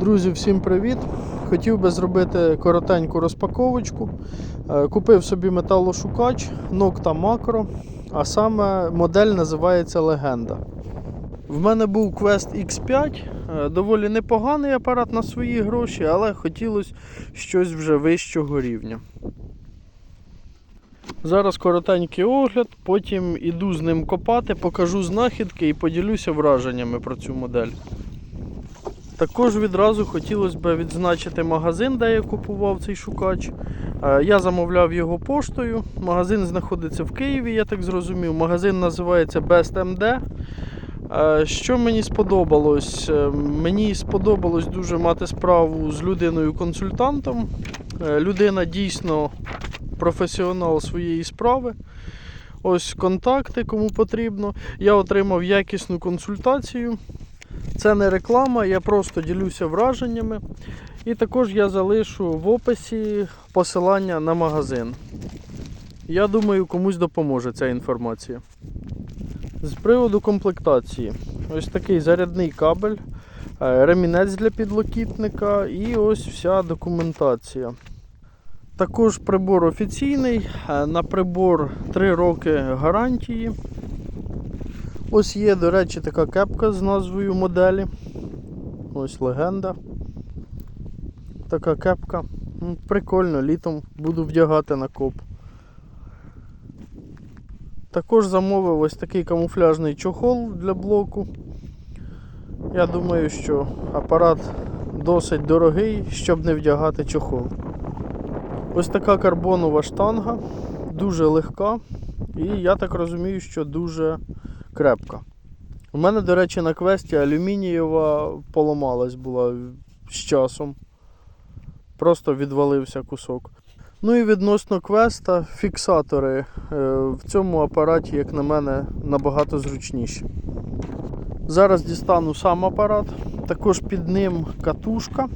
Друзі, всім привіт! Хотів би зробити коротеньку розпаковочку. Е, Купив собі металошукач Nocta Macro, а саме модель називається Легенда. В мене був Quest X5, е, доволі непоганий апарат на свої гроші, але хотілося щось вже вищого рівня. Зараз коротенький огляд, потім іду з ним копати, покажу знахідки і поділюся враженнями про цю модель. Також відразу хотілося б відзначити магазин, де я купував цей шукач. Е, Я замовляв його поштою. Магазин знаходиться в Києві, я так зрозумів. Магазин називається Best MD. Е, Що мені сподобалось? Е, Мені сподобалось дуже мати справу з людиною-консультантом. Людина дійсно професіонал своєї справи. Ось контакти, кому потрібно. Я отримав якісну консультацію. Це не реклама, я просто ділюся враженнями. І також я залишу в описі посилання на магазин. Я думаю, комусь допоможе ця інформація. З приводу комплектації. Ось такий зарядний кабель, е, ремінець для підлокітника і ось вся документація. Також прибор офіційний. е, На прибор 3 роки гарантії. Ось є, до речі, така кепка з назвою моделі. Ось легенда. Така кепка. Ну, Прикольно, літом буду вдягати на коп. Також замовив ось такий камуфляжний чохол для блоку. Я думаю, що апарат досить дорогий, щоб не вдягати чохол. Ось така карбонова штанга, дуже легка, і я так розумію, що дуже крепка. У мене, до речі, на квесті алюмінієва поламалась була з часом. Просто відвалився кусок. Ну і відносно квеста, фіксатори е, в цьому апараті, як на мене, набагато зручніші. Зараз дістану сам апарат, також під ним катушка.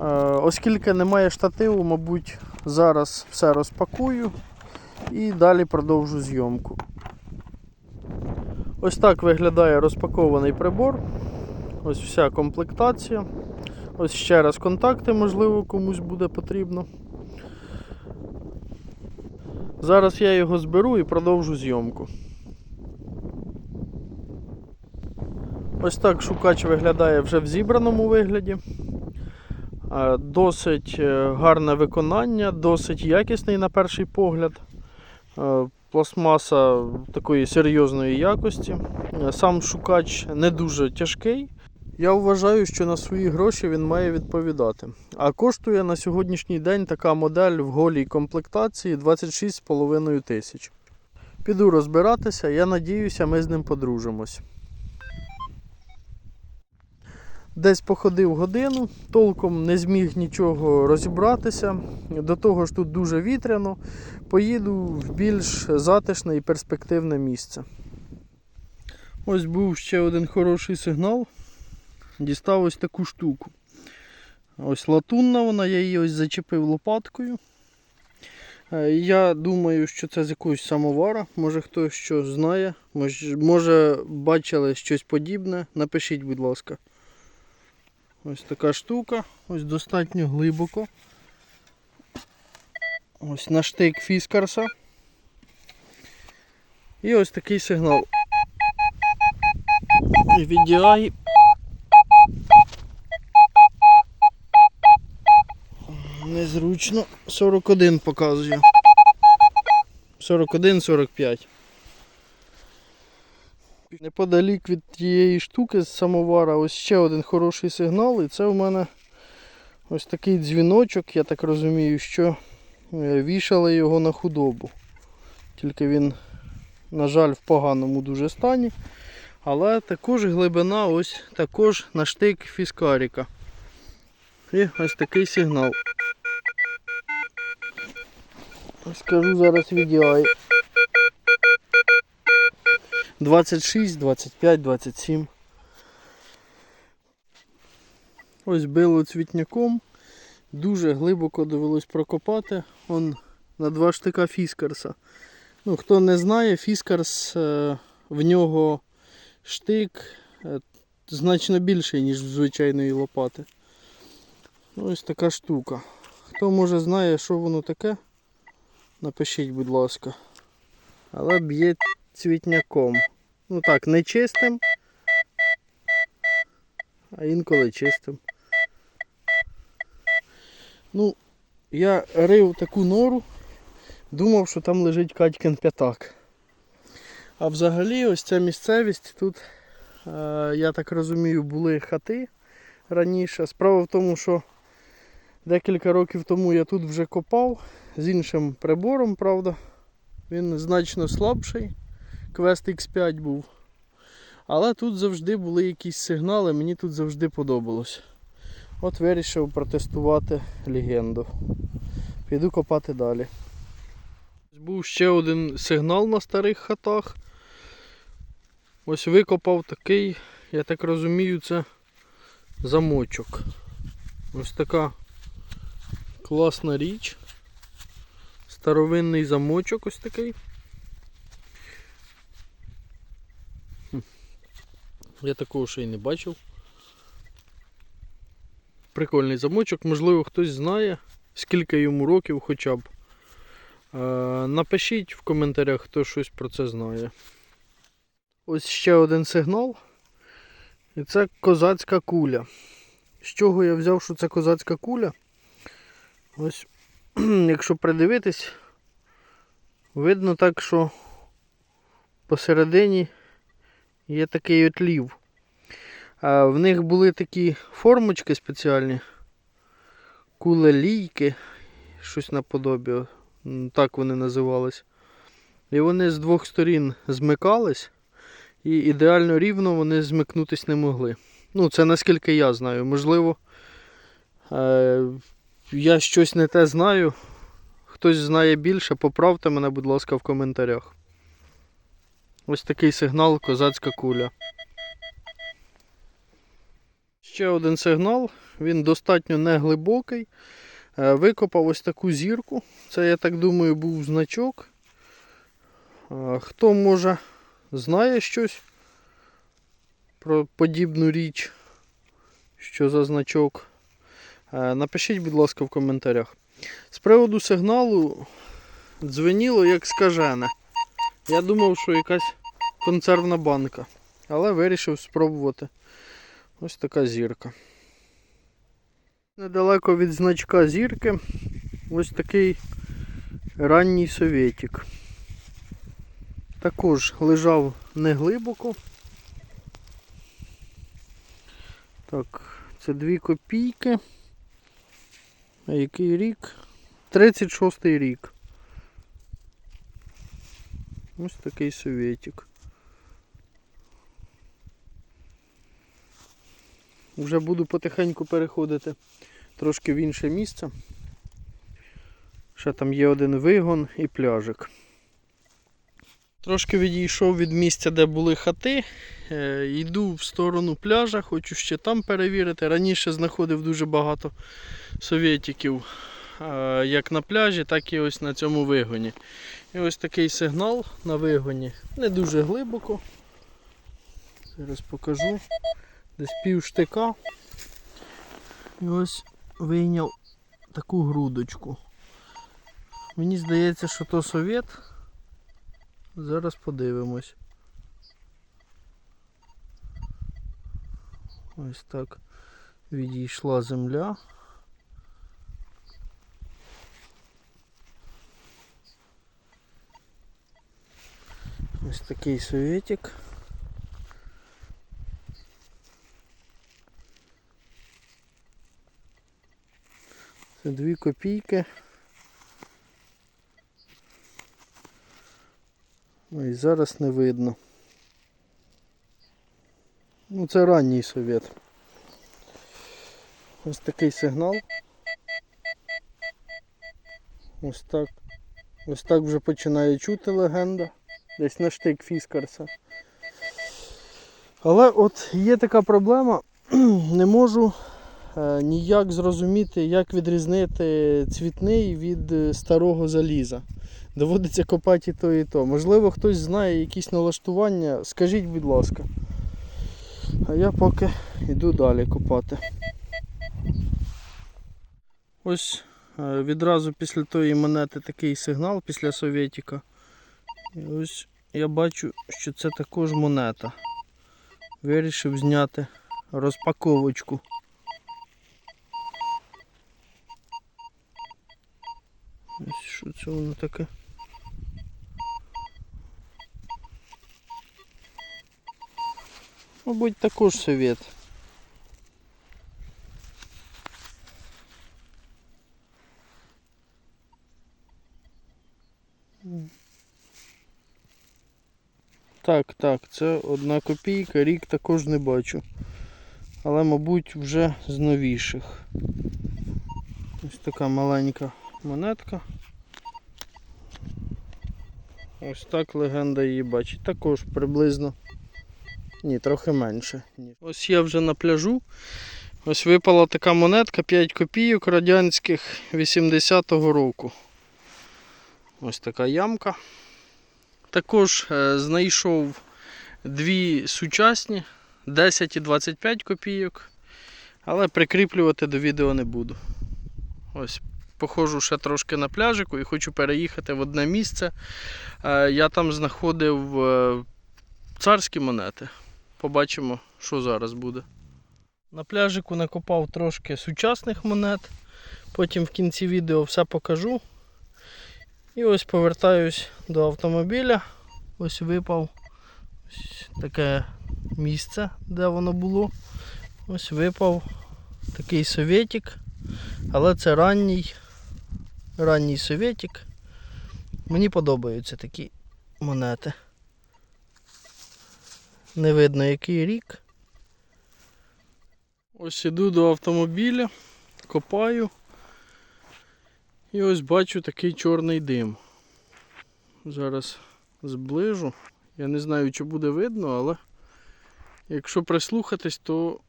Е, Оскільки немає штативу, мабуть, зараз все розпакую і далі продовжу зйомку. Ось так виглядає розпакований прибор. Ось вся комплектація. Ось ще раз контакти, можливо, комусь буде потрібно. Зараз я його зберу і продовжу зйомку. Ось так шукач виглядає вже в зібраному вигляді. Е, Досить е, гарне виконання, досить якісний на перший погляд. Пластмаса такої серйозної якості. Сам шукач не дуже тяжкий. Я вважаю, що на свої гроші він має відповідати. А коштує на сьогоднішній день така модель в голій комплектації 26,5 тисяч. Піду розбиратися, я надіюся, ми з ним подружимось. Десь походив годину, толком не зміг нічого розібратися. До того ж тут дуже вітряно. Поїду в більш затишне і перспективне місце. Ось був ще один хороший сигнал. Дістав ось таку штуку. Ось латунна вона, я її ось зачепив лопаткою. Е, Я думаю, що це з якогось самовара. Може хтось що знає, може, може бачили щось подібне. Напишіть, будь ласка. Ось така штука, ось достатньо глибоко. Ось на штик фіскарса. І ось такий сигнал. VDI. Незручно. 41 показує. 41-45. Неподалік від тієї штуки з самовара ось ще один хороший сигнал. І це у мене ось такий дзвіночок, я так розумію, що е, вішали його на худобу. Тільки він, на жаль, в поганому дуже стані. Але також глибина ось також на штик фіскаріка. І ось такий сигнал. Скажу зараз VDI. 26, 25, 27. Ось било цвітняком. Дуже глибоко довелось прокопати. Он на два штика фіскарса. Ну, хто не знає, фіскарс е, в нього штик е, значно більший, ніж в звичайної лопати. Ну, Ось така штука. Хто може знає, що воно таке, напишіть, будь ласка. Але б'є цвітняком. Ну так, не чистим, а інколи чистим. Ну, я рив таку нору, думав, що там лежить Катькин п'ятак. А взагалі ось ця місцевість тут, е, я так розумію, були хати раніше. Справа в тому, що декілька років тому я тут вже копав з іншим прибором, правда. Він значно слабший. Квест X5 був. Але тут завжди були якісь сигнали, мені тут завжди подобалось. От вирішив протестувати легенду. Піду копати далі. Був ще один сигнал на старих хатах. Ось викопав такий, я так розумію, це замочок. Ось така класна річ. Старовинний замочок ось такий. Я такого ще й не бачив. Прикольний замочок, можливо, хтось знає, скільки йому років хоча б. Е, Напишіть в коментарях, хто щось про це знає. Ось ще один сигнал. І це козацька куля. З чого я взяв, що це козацька куля? Ось, якщо придивитись, видно так, що посередині є такий отлів. А в них були такі формочки спеціальні, кулелійки, щось наподобі, так вони називались. І вони з двох сторін змикались, і ідеально рівно вони змикнутись не могли. Ну, це наскільки я знаю. Можливо, е- я щось не те знаю. Хтось знає більше, поправте мене, будь ласка, в коментарях. Ось такий сигнал козацька куля. Ще один сигнал, він достатньо неглибокий. Е, Викопав ось таку зірку. Це, я так думаю, був значок. Е, Хто може знає щось про подібну річ, що за значок, е, напишіть, будь ласка, в коментарях. З приводу сигналу дзвеніло як скажене. Я думав, що якась консервна банка, але вирішив спробувати. Ось така зірка. Недалеко від значка зірки ось такий ранній совєтік. Також лежав неглибоко. Так, це 2 копійки. А який рік? 36-й рік. Ось такий совєтік. Вже буду потихеньку переходити трошки в інше місце. Ще там є один вигон і пляжик. Трошки відійшов від місця, де були хати. Е, йду в сторону пляжа, хочу ще там перевірити. Раніше знаходив дуже багато совєтиків е, як на пляжі, так і ось на цьому вигоні. І ось такий сигнал на вигоні. Не дуже глибоко. Зараз покажу. Десь пів штика. І ось вийняв таку грудочку. Мені здається, що то совєт. Зараз подивимось. Ось так відійшла земля. Ось такий совєтик. Це дві копійки. Ой, зараз не видно. Ну це ранній совєт. Ось такий сигнал. Ось так. Ось так вже починає чути легенда. Десь на штик Фіскарса. Але от є така проблема, не можу ніяк зрозуміти, як відрізнити цвітний від е, старого заліза. Доводиться копати і то, і то. Можливо, хтось знає якісь налаштування, скажіть, будь ласка. А я поки йду далі копати. Ось е, відразу після тої монети такий сигнал після Совєтіка. І ось я бачу, що це також монета. Вирішив зняти розпаковочку. Ось що це воно таке? Мабуть, також совєт. Так, так, це одна копійка, рік також не бачу. Але, мабуть, вже з новіших. Ось така маленька монетка. Ось так легенда її бачить. Також приблизно. Ні, трохи менше. Ось я вже на пляжу. Ось випала така монетка 5 копійок радянських 80-го року. Ось така ямка. Також е, знайшов дві сучасні 10 і 25 копійок. Але прикріплювати до відео не буду. Ось походжу ще трошки на пляжику і хочу переїхати в одне місце. Е, Я там знаходив е, царські монети. Побачимо, що зараз буде. На пляжику накопав трошки сучасних монет. Потім в кінці відео все покажу. І ось повертаюсь до автомобіля. Ось випав ось таке місце, де воно було. Ось випав такий совєтік. Але це ранній, ранній совєтік. Мені подобаються такі монети. Не видно який рік. Ось іду до автомобіля, копаю. І ось бачу такий чорний дим. Зараз зближу. Я не знаю, чи буде видно, але якщо прислухатись, то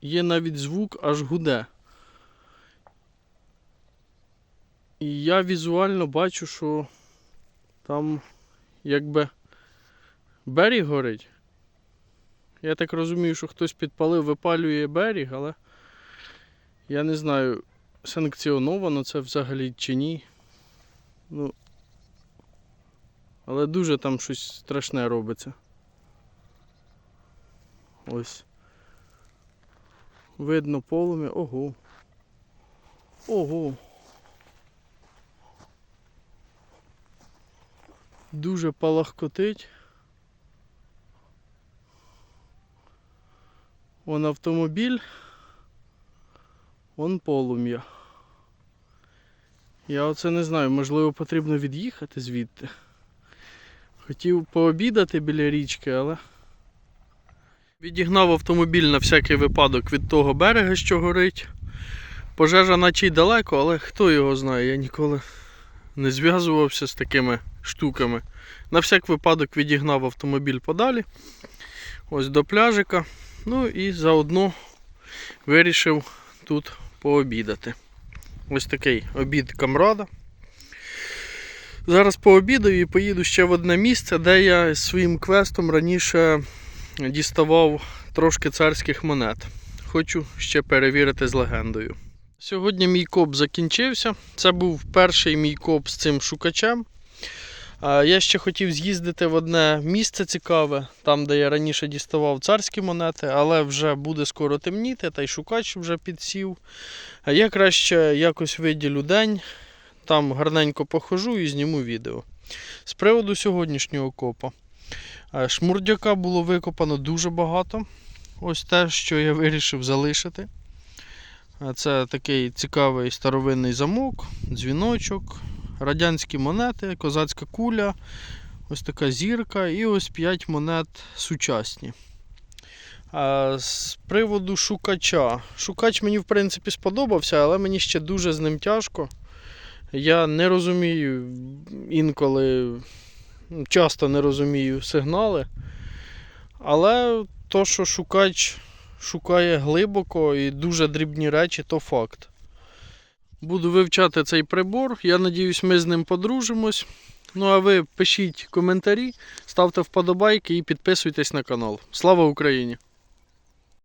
є навіть звук аж гуде. І я візуально бачу, що там якби берег горить. Я так розумію, що хтось підпалив, випалює берег, але я не знаю, санкціоновано це взагалі чи ні. Ну, але дуже там щось страшне робиться. Ось. Видно полум'я. Ого. Ого. Дуже палахкотить. Вон автомобіль. Вон полум'я. Я оце не знаю, можливо потрібно від'їхати звідти. Хотів пообідати біля річки, але. Відігнав автомобіль на всякий випадок від того берега, що горить. Пожежа наче й далеко, але хто його знає, я ніколи не зв'язувався з такими штуками. На всяк випадок відігнав автомобіль подалі. Ось до пляжика. Ну і заодно вирішив тут пообідати. Ось такий обід камрада. Зараз пообідаю і поїду ще в одне місце, де я своїм квестом раніше діставав трошки царських монет. Хочу ще перевірити з легендою. Сьогодні мій коп закінчився. Це був перший мій коп з цим шукачем. Я ще хотів з'їздити в одне місце цікаве, там, де я раніше діставав царські монети, але вже буде скоро темніти, та й шукач вже підсів. Я краще якось виділю день, там гарненько похожу і зніму відео. З приводу сьогоднішнього копа. Шмурдяка було викопано дуже багато. Ось те, що я вирішив залишити. Це такий цікавий старовинний замок, дзвіночок, радянські монети, козацька куля, ось така зірка і ось 5 монет сучасні. З приводу шукача. Шукач мені в принципі сподобався, але мені ще дуже з ним тяжко. Я не розумію інколи, ну, часто не розумію сигнали. Але то, що шукач шукає глибоко і дуже дрібні речі, то факт. Буду вивчати цей прибор. Я надіюсь, ми з ним подружимось. Ну а ви пишіть коментарі, ставте вподобайки і підписуйтесь на канал. Слава Україні!